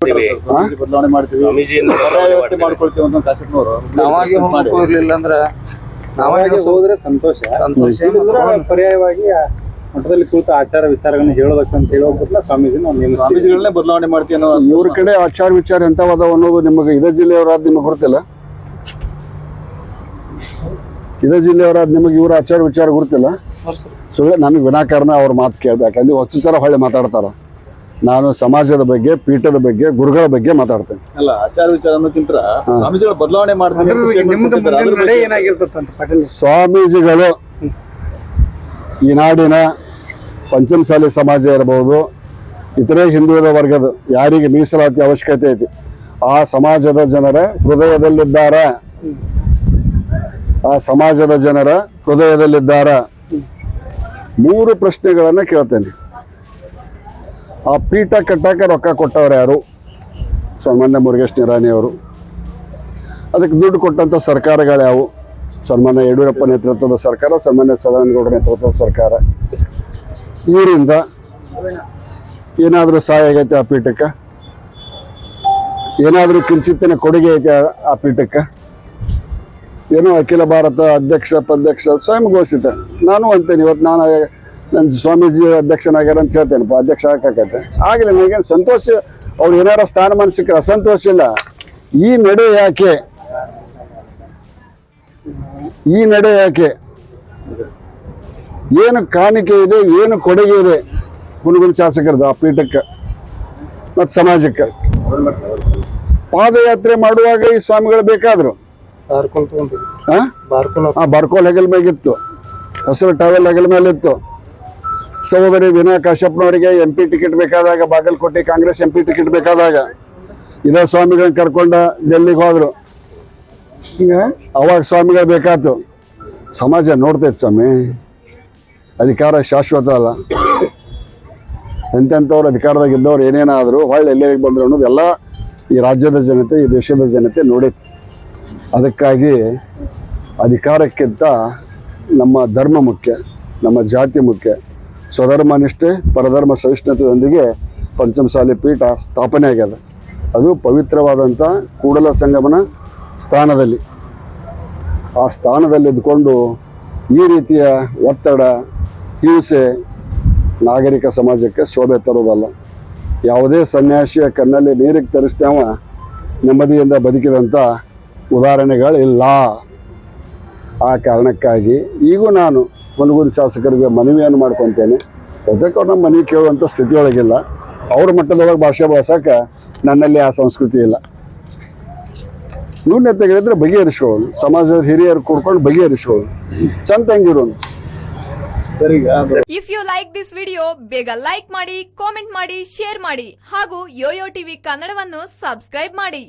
ಸ್ವಾಮೀಜಿ ಬದಲಾವಣೆ ಮಾಡ್ತೀವಿ. ಸ್ವಾಮೀಜಿಯನ್ನು ಪರ್ಯಾಯ ವ್ಯವಸ್ಥೆ ಮಾಡ್ಕೊಳ್ತೀವಿ ಅಂತ ಕಾಶಪ್ಪನವರು ನಾವಾಗಿ ಹೋಗಕ್ಕೂ ಇರ್ಲಿಲ್ಲ ಅಂದ್ರ ನಾವಾಗಿ ಹೋದ್ರೆ ಸಂತೋಷ. ಸಂತೋಷ ಪರ್ಯಾಯವಾಗಿ ಮಠದಲ್ಲಿ ಕೂತ ಆಚಾರ ವಿಚಾರಗಳನ್ನ ಹೇಳೋದಕ್ಕಂತ ಹೇಳೋದನ್ನ ಸ್ವಾಮೀಜಿ ನಾವು ಸ್ವಾಮೀಜಿಗಳನ್ನೇ ಬದಲಾವಣೆ ಮಾಡ್ತೀವಿ ಅನ್ನೋ ಇವ್ರ ಕಡೆ ಆಚಾರ ವಿಚಾರ ಎಂಥವದಾವ ಅನ್ನೋದು ನಿಮಗೆ ಇದೇ ಜಿಲ್ಲೆಯವರಾದ ನಿಮಗೆ ಗೊತ್ತಿಲ್ಲ? ಇದೇ ಜಿಲ್ಲೆಯವರಾದ ನಿಮಗೆ ಇವ್ರ ಆಚಾರ ವಿಚಾರ ಗೊತ್ತಿಲ್ಲ? ಸುಳ್ಳೆ ನನಗೆ ವಿನಾಕಾರಣ ಅವ್ರ ಮಾತು ಕೇಳ್ಬೇಕು. ಯಾಕಂದ್ರೆ ಹೊಚ್ಚು ಸಲ ಹೊಳ್ಳಿ ಮಾತಾಡ್ತಾರ. ನಾನು ಸಮಾಜದ ಬಗ್ಗೆ ಪೀಠದ ಬಗ್ಗೆ ಗುರುಗಳ ಬಗ್ಗೆ ಮಾತಾಡ್ತೇನೆ. ಅಲ್ಲ ಆಚಾರ ವಿಚಾರ ಅನ್ನೋಕ್ಕಿಂತ ಸ್ವಾಮೀಜಿಗಳ ಬದಲಾವಣೆ ಮಾಡ್ತಾರೆ ಸ್ವಾಮೀಜಿಗಳು ಈ ನಾಡಿನ ಪಂಚಮಸಾಲಿ ಸಮಾಜ ಇರಬಹುದು ಇತರೆ ಹಿಂದುಳಿದ ವರ್ಗದ ಯಾರಿಗೆ ಮೀಸಲಾತಿ ಅವಶ್ಯಕತೆ ಐತಿ ಆ ಸಮಾಜದ ಜನರ ಹೃದಯದಲ್ಲಿದ್ದಾರ? ಆ ಸಮಾಜದ ಜನರ ಹೃದಯದಲ್ಲಿದ್ದಾರ? ಮೂರು ಪ್ರಶ್ನೆಗಳನ್ನು ಕೇಳ್ತೇನೆ. ಆ ಪೀಠ ಕಟ್ಟಕ್ಕೆ ರೊಕ್ಕ ಕೊಟ್ಟವ್ರು ಯಾರು? ಸನ್ಮಾನ್ಯ ಮುರುಗೇಶ್ ನಿರಾಣಿ ಅವರು. ಅದಕ್ಕೆ ದುಡ್ಡು ಕೊಟ್ಟಂಥ ಸರ್ಕಾರಗಳು ಯಾವು? ಸನ್ಮಾನ್ಯ ಯಡಿಯೂರಪ್ಪ ನೇತೃತ್ವದ ಸರ್ಕಾರ, ಸನ್ಮಾನ್ಯ ಸದಾನಂದಗೌಡ ನೇತೃತ್ವದ ಸರ್ಕಾರ. ಇವರಿಂದ ಏನಾದರೂ ಸಹಾಯ ಆಗೈತೆ ಆ ಪೀಠಕ್ಕೆ? ಏನಾದರೂ ಕಿಂಚಿತ್ತಿನ ಕೊಡುಗೆ ಐತೆ ಆ- ಆ ಪೀಠಕ್ಕೆ? ಏನೋ ಅಖಿಲ ಭಾರತ ಅಧ್ಯಕ್ಷ ಪಧ್ಯಕ್ಷ ಸ್ವಯಂ ಘೋಷಿತ. ನಾನು ಅಂತೇನೆ, ಇವತ್ತು ನಾನು ನನ್ನ ಸ್ವಾಮೀಜಿ ಅಧ್ಯಕ್ಷನಾಗ್ಯಾರ ಅಂತ ಹೇಳ್ತೇನಪ್ಪ ಅಧ್ಯಕ್ಷ ಆಗಕ್ಕೆ ಆಗಲಿ ನನಗೇನು ಸಂತೋಷ ಅವ್ರು ಏನಾರ ಸ್ಥಾನಮಾನ ಸಿಕ್ಕರೆ ಅಸಂತೋಷ ಇಲ್ಲ. ಈ ನಡೆ ಯಾಕೆ? ಈ ನಡೆ ಯಾಕೆ? ಏನು ಕಾಣಿಕೆ ಇದೆ ಏನು ಕೊಡುಗೆ ಇದೆ? ಗುಣಗುಣ ಶಾಸಕರದು ಆ ಪೀಠಕ್ಕೆ ಮತ್ತು ಸಮಾಜಕ್ಕೆ. ಪಾದಯಾತ್ರೆ ಮಾಡುವಾಗ ಈ ಸ್ವಾಮಿಗಳು ಬೇಕಾದ್ರು. ಬಾರ್ಕೋಲ್ ಹೆಗಲ್ ಮೇಗಿತ್ತು ಹಸಿರು ಟವೆಲ್ ಹೆಗಲ್ ಮೇಲಿತ್ತು ಸಹೋದರಿ ವಿನಯ ಕಾಶ್ಯಪ್ನವರಿಗೆ ಎಂ ಪಿ ಟಿಕೆಟ್ ಬೇಕಾದಾಗ, Bagalkote Congress M P ticket ಬೇಕಾದಾಗ ಇದೇ ಸ್ವಾಮಿಗಳನ್ನ ಕರ್ಕೊಂಡು ಡೆಲ್ಲಿಗೆ ಹೋದರು. ಅವಾಗ ಸ್ವಾಮಿಗಳು ಬೇಕಾಯ್ತು ಸಮಾಜ ನೋಡ್ತೈತೆ ಸ್ವಾಮಿ. ಅಧಿಕಾರ ಶಾಶ್ವತ ಅಲ್ಲ. ಎಂತೆಂಥವ್ರು ಅಧಿಕಾರದಾಗ ಇದ್ದವ್ರು ಏನೇನಾದರೂ ಹೊಳ್ಳಿ ಎಲ್ಲರಿಗೆ ಬಂದರು ಅನ್ನೋದು ಎಲ್ಲ ಈ ರಾಜ್ಯದ ಜನತೆ, ಈ ದೇಶದ ಜನತೆ ನೋಡೈತಿ ಅದಕ್ಕಾಗಿ ಅಧಿಕಾರಕ್ಕಿಂತ ನಮ್ಮ ಧರ್ಮ ಮುಖ್ಯ, ನಮ್ಮ ಜಾತಿ ಮುಖ್ಯ. ಸ್ವಧರ್ಮ ನಿಷ್ಠೆ ಪರಧರ್ಮ ಸಹಿಷ್ಣುತೆಯೊಂದಿಗೆ ಪಂಚಮಸಾಲಿ ಪೀಠ ಸ್ಥಾಪನೆ ಆಗ್ಯದ ಅದು ಪವಿತ್ರವಾದಂಥ ಕೂಡಲ ಸಂಗಮನ ಸ್ಥಾನದಲ್ಲಿ. ಆ ಸ್ಥಾನದಲ್ಲಿ ಇದ್ಕೊಂಡು ಈ ರೀತಿಯ ಒತ್ತಡ, ಹಿಂಸೆ ನಾಗರಿಕ ಸಮಾಜಕ್ಕೆ ಶೋಭೆ ತರೋದಲ್ಲ ಯಾವುದೇ ಸನ್ಯಾಸಿಯ ಕಣ್ಣಲ್ಲಿ ನೀರಿಗೆ ತರಿಸ್ತೇವ ನೆಮ್ಮದಿಯಿಂದ ಬದುಕಿದಂಥ ಉದಾಹರಣೆಗಳಿಲ್ಲ. ಆ ಕಾರಣಕ್ಕಾಗಿ ಈಗೂ ನಾನು ಮುನಗುದಿ ಶಾಸಕರಿಗೆ ಮನವಿಯನ್ನು ಮಾಡ್ಕೊತೇನೆ. ಬಹುತೇಕ ಅವ್ರು ನಮ್ಮ ಮನವಿ ಕೇಳುವಂಥ ಸ್ಥಿತಿಯೊಳಗಿಲ್ಲ. ಅವ್ರ ಮಟ್ಟದೊಳಗೆ ಭಾಷೆ ಬಳಸೋಕೆ ನನ್ನಲ್ಲಿ ಆ ಸಂಸ್ಕೃತಿ ಇಲ್ಲ. ನ್ಯೂನ್ಯತೆಗಳಿದ್ರೆ ಬಗೆಹರಿಸ್ಕೊಳ್ಳೋದು. ಸಮಾಜದ ಹಿರಿಯರು ಕೂಡ್ಕೊಂಡು ಬಗೆಹರಿಸ್ಕೊಳ್ಳೋದು. ಚಂದ ಹೆಂಗಿರೋನು? ಸರಿ if you like this video ಬೇಗ ಲೈಕ್ ಮಾಡಿ ಕಾಮೆಂಟ್ ಮಾಡಿ ಶೇರ್ ಮಾಡಿ ಹಾಗೂ ಯೋಯೋ ಟಿವಿ ಕನ್ನಡವನ್ನು ಸಬ್ಸ್ಕ್ರೈಬ್ ಮಾಡಿ.